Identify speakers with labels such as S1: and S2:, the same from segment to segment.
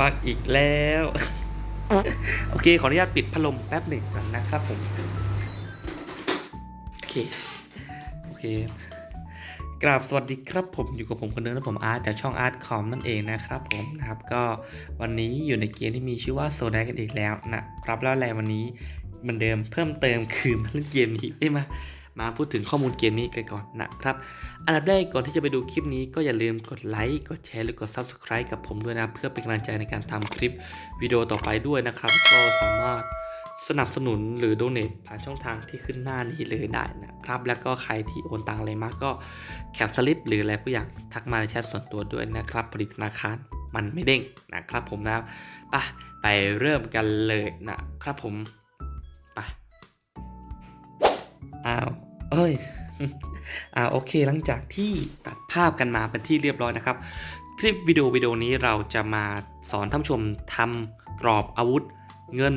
S1: บักอีกแล้ว โอเค ขออนุญาตปิดพัดลมแป๊บหนึ่งก่อนนะครับผม โอเค โอเค กราบสวัสดีครับผมอยู่กับผมคนเดิมนะผมอาร์ตจากช่องอาร์ตคอมนั่นเองนะครับผมนะครับก็วันนี้อยู่ในเกมที่มีชื่อว่าโซดากันอีกแล้วนะครับแล้วอะไรวันนี้เหมือนเดิมเพิ่มเติมคือมาเล่นเกมนี้ได้มา มาพูดถึงข้อมูลเกมนี้กันก่อนนะครับ อันดับแรกก่อนที่จะไปดูคลิปนี้ก็อย่าลืมกดไลค์กดแชร์หรือกด Subscribe กับผมด้วยนะ เพื่อเป็นกำลังใจในการทำคลิปวิดีโอต่อไปด้วยนะครับ ก็สามารถสนับสนุนหรือโดเน a ผ่านช่องทางที่ขึ้นหน้านี้เลยได้นะครับ แล้วก็ใครที่โอนตังอะไรมากก็แคปสลิปหรืออะไรก็อย่างทักมาในแชทส่วนตัวด้วยนะครับผลิตธนาคารมันไม่เด้งนะครับผมนะไปไปเริ่มกันเลยนะครับผม อ้าวเอ้ยอ่าโอเคหลังจากที่ตัดภาพกันมาเป็นที่เรียบร้อยนะครับ คลิปวิดีโอวิดีโอนี้เราจะมาสอนท่านชมทำกรอบอาวุธเงิน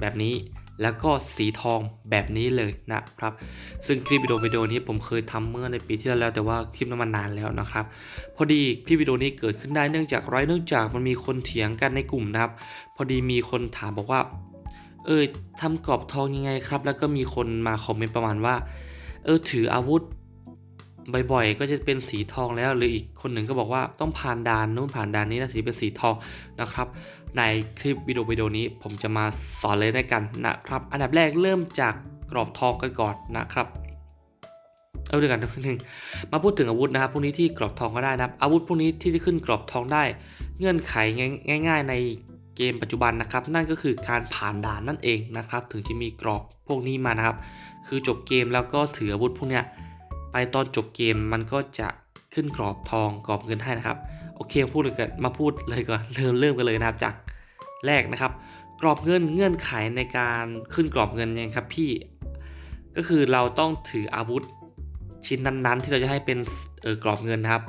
S1: แบบนี้ แล้วก็สีทองแบบนี้เลยนะครับ ซึ่งคลิปวิดีโอวิดีโอนี้ผมเคยทำเมื่อในปีที่แล้วแต่ว่าคลิปนั้นมันนานแล้วนะครับ พอดีคลิปวิดีโอนี้เกิดขึ้นได้เนื่องจากไรเนื่องจากมันมีคนเถียงกันในกลุ่มนะครับ พอดีมีคนถามบอกว่า เออทำกรอบทองยังไงครับ แล้วก็มีคนมาคอมเมนต์ประมาณว่า เออถืออาวุธบ่อยๆ ก็จะเป็นสีทองแล้วหรืออีกคนหนึ่งก็บอกว่าต้องผ่านด่านนู้นผ่านด่านนี้นะสีเป็นสีทองนะครับ ในคลิปวิดีโอวิดีโอนี้ผมจะมาสอนเลยในกันนะครับ อันดับแรกเริ่มจากกรอบทองกันก่อนนะครับเอาด้วยกันนิดนึงมาพูดถึงอาวุธนะครับพวกนี้ที่กรอบทองก็ได้นะครับอาวุธพวกนี้ที่จะขึ้นกรอบทองได้ เงื่อนไขง่าย ๆ ใน เกมปัจจุบันนะครับนั่นก็คือการผ่านด่านนั่นเองนะครับถึงจะมีกรอบพวกนี้มานะครับ คือจบเกมแล้วก็ถืออาวุธพวกเนี้ยไปตอนจบเกมมันก็จะขึ้นกรอบทองกรอบเงินให้นะครับโอเคพูดเลยกันมาพูดเลยก่อนเริ่มเริ่มกันเลยนะครับจากแรกนะครับ กรอบเงินเงื่อนไขในการขึ้นกรอบเงินยังครับพี่ก็คือเราต้องถืออาวุธชิ้นนั้นๆ ที่เราจะให้เป็นเออกรอบเงินนะครับ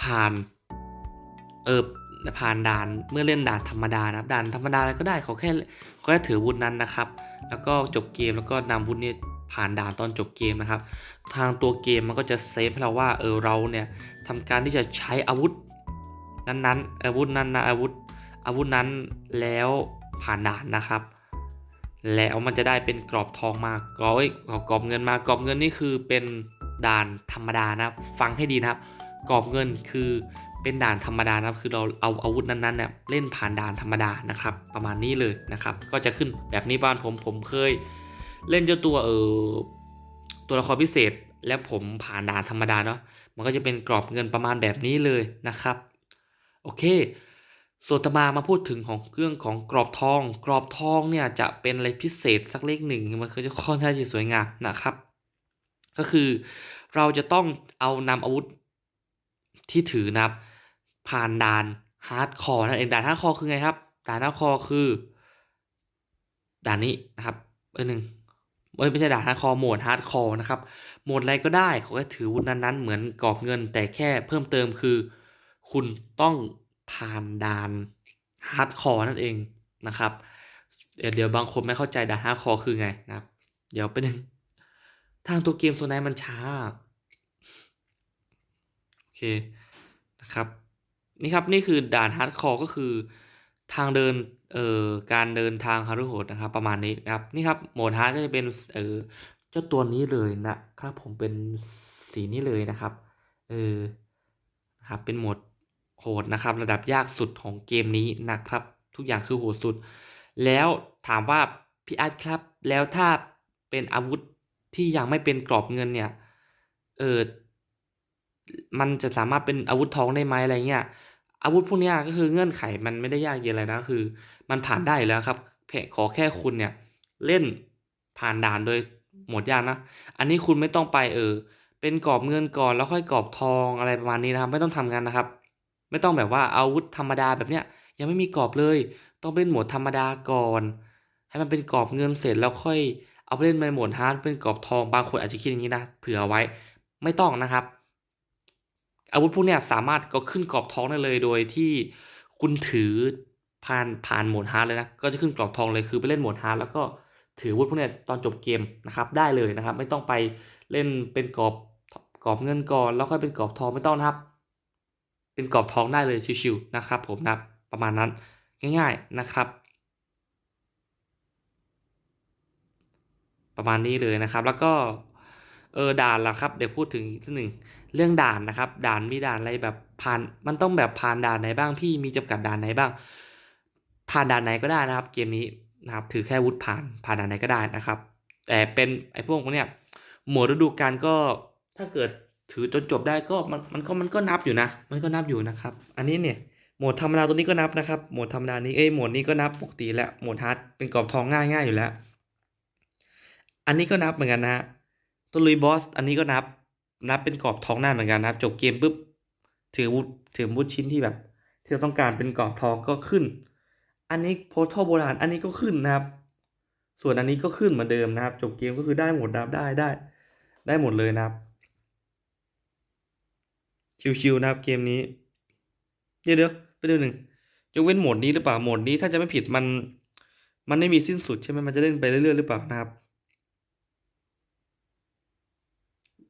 S1: ผ่านเออ ผ่านด่านเมื่อเล่นด่านธรรมดานะครับด่านธรรมดาอะไรก็ได้เขอแค่เขอแค่ถือวุธนั้นนะครับ แล้วก็จบเกมแล้วก็นำอาวุธนี้ผ่านด่านตอนจบเกมนะครับ ทางตัวเกมมันก็จะเซฟให้เราว่าเออเราเนี่ยทำการที่จะใช้อาวุธนั้นๆ อาวุธนั้นนะอาวุธอาวุธนั้นแล้วผ่านด่านนะครับ แล้วมันจะได้เป็นกรอบทองมากรอบเอ้ยกรอบเงินมากรอบเงินนี่คือเป็นด่านธรรมดานะครับฟังให้ดีนะครับ กรอบเงินคือ เป็นด่านธรรมดานะครับคือเราเอาอาวุธนั้นๆเนี่ยเล่นผ่านด่านธรรมดานะครับ ประมาณนี้เลยนะครับ ก็จะขึ้นแบบนี้บ้านผมผมเคย เล่นเจ้าตัวเออตัวละครพิเศษและผมผ่านด่านธรรมดาเนาะมันก็จะเป็นกรอบเงินประมาณแบบนี้เลยนะครับโอเคส่วนต่อมามาพูดถึงของเรื่องของกรอบทอง กรอบทองเนี่ยจะเป็นอะไรพิเศษสักเลขหนึ่งมันก็จะค่อนข้างจะสวยงามนะครับ ก็คือเราจะต้องเอานำอาวุธที่ถือนะครับ ผ่านด่านฮาร์ดคอร์นั่นเองด่านฮาร์ดคอร์คือไงครับด่านฮาร์ดคอร์คือ ด่านนี้นะครับเออหนึ่งเอ้ยไม่ใช่ด่านฮาร์ดคอร์โหมดฮาร์ดคอร์นะครับโหมดอะไรก็ได้ขอแค่ถือวุธนั้นๆเหมือนกรอบเงิน แต่แค่เพิ่มเติมคือ คุณต้องผ่านด่านฮาร์ดคอร์นั่นเองนะครับเดี๋ยวเดี๋ยวบางคนไม่เข้าใจด่านฮาร์ดคอร์คือไงนะครับ เดี๋ยวไปหนึ่งทางตัวเกมตัวไหนมันช้า โอเคนะครับ นี่ครับนี่คือด่านฮาร์ดคอร์ก็คือทางเดินเอ่อการเดินทางฮารุโหดนะครับประมาณนี้นะครับนี่ครับโหมดฮาร์ดก็จะเป็นเอ่อเจ้าตัวนี้เลยนะครับผมเป็นสีนี้เลยนะครับเออนะครับเป็นโหมดโหดนะครับ ระดับยากสุดของเกมนี้นะครับ ทุกอย่างคือโหดสุด แล้วถามว่าพี่อาร์ตครับ แล้วถ้าเป็นอาวุธที่ยังไม่เป็นกรอบเงินเนี่ยเออ มันจะสามารถเป็นอาวุธทองได้ไหมอะไรเงี้ยอาวุธพวกนี้ก็คือเงื่อนไขมันไม่ได้ยากเย็นอะไรนะคือ มันผ่านได้แล้วครับแค่ขอแค่คุณเนี่ยเล่นผ่านด่านโดยหมดยากนะ อันนี้คุณไม่ต้องไปเออเป็นกรอบเงินก่อนแล้วค่อยกรอบทองอะไรประมาณนี้นะครับ ไม่ต้องทำงานนะครับ ไม่ต้องแบบว่าอาวุธธรรมดาแบบเนี้ยยังไม่มีกรอบเลย ต้องเป็นหมดธรรมดาก่อน ให้มันเป็นกรอบเงินเสร็จแล้วค่อยเอาไปเล่นในหมดฮาร์ดเป็นกรอบทองบางคนอาจจะคิดอย่างนี้นะเผื่อไว้ไม่ต้องนะครับ อาวุธพวกเนี้ยสามารถก็ขึ้นกรอบทองได้เลยโดยที่คุณถือผ่านผ่านโหมดฮาร์ดเลยนะก็จะขึ้นกรอบทองเลยคือไปเล่นโหมดฮาร์ดแล้วก็ถืออาวุธพวกเนี้ยตอนจบเกมนะครับได้เลยนะครับ ไม่ต้องไปเล่นเป็นกรอบกรอบเงินก่อนแล้วค่อยเป็นกรอบทองไม่ต้องนะครับ เป็นกรอบทองได้เลยชิวๆนะครับ ผมนะประมาณนั้นง่าย ๆนะครับ ประมาณนี้เลยนะครับ แล้วก็ เออด่านล่ะครับ เดี๋ยวพูดถึงอีกทีหนึ่งเรื่องด่านนะครับ ด่านมีด่านอะไรแบบผ่านมันต้องแบบผ่านด่านไหนบ้างพี่มีจำกัดด่านไหนบ้าง ผ่านด่านไหนก็ได้นะครับ เกมนี้นะครับ ถือแค่วุฒิผ่านผ่านด่านไหนก็ได้นะครับ แต่เป็นไอ้พวกพวกเนี้ยหมวดฤดูกาลก็ถ้าเกิดถือจนจบได้ก็มันมันก็มันก็นับอยู่นะ มันก็นับอยู่นะครับ อันนี้เนี่ยโหมดธรรมดาตัวนี้ก็นับนะครับ โหมดธรรมดานี้เอ้ยโหมดนี้ก็นับปกติแล้วโหมดฮาร์ดเป็นกรอบทองง่ายง่ายอยู่แล้ว อันนี้ก็นับเหมือนกันนะฮะ ตัวลุยบอส อันนี้ก็นับ นับเป็นกรอบทองหน้าเหมือนกันนะครับ จบเกมปุ๊บถือวุธถือวุธชิ้นที่แบบ ที่เราต้องการเป็นกรอบทองก็ขึ้น อันนี้โพสทโบราณอันนี้ก็ขึ้นนะครับ ส่วนอันนี้ก็ขึ้นเหมือนเดิมนะครับ จบเกมก็คือได้หมดนะครับได้ได้ ได้หมดเลยนะครับ ชิวๆนะครับเกมนี้ เดี๋ยวเดี๋ยวไปดูหนึ่งยกเว้นโหมดนี้หรือเปล่าโหมดนี้ถ้าจะไม่ผิดมัน มันไม่มีสิ้นสุดใช่ไหมมันจะเล่นไปเรื่อยๆหรือเปล่านะครับ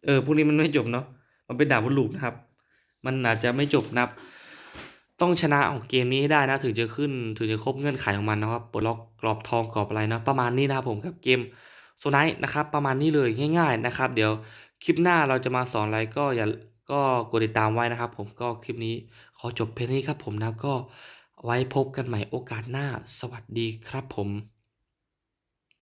S1: เออพวกนี้มันไม่จบเนาะมันเป็นดาบวุลูปนะครับ มันอาจจะไม่จบนับ ต้องชนะของเกมนี้ให้ได้นะถึงจะขึ้นถึงจะครบเงื่อนไขของมันนะครับปลดล็อกกรอบทองกรอบอะไรนะประมาณนี้นะครับผมกับเกมโซนไนนะครับประมาณนี้เลยง่าย ๆนะครับ เดี๋ยวคลิปหน้าเราจะมาสอนอะไรก็อย่าก็กดติดตามไว้นะครับ ผมก็คลิปนี้ขอจบเพียงนี้ครับผมนะก็ไว้พบกันใหม่โอกาสหน้า สวัสดีครับผม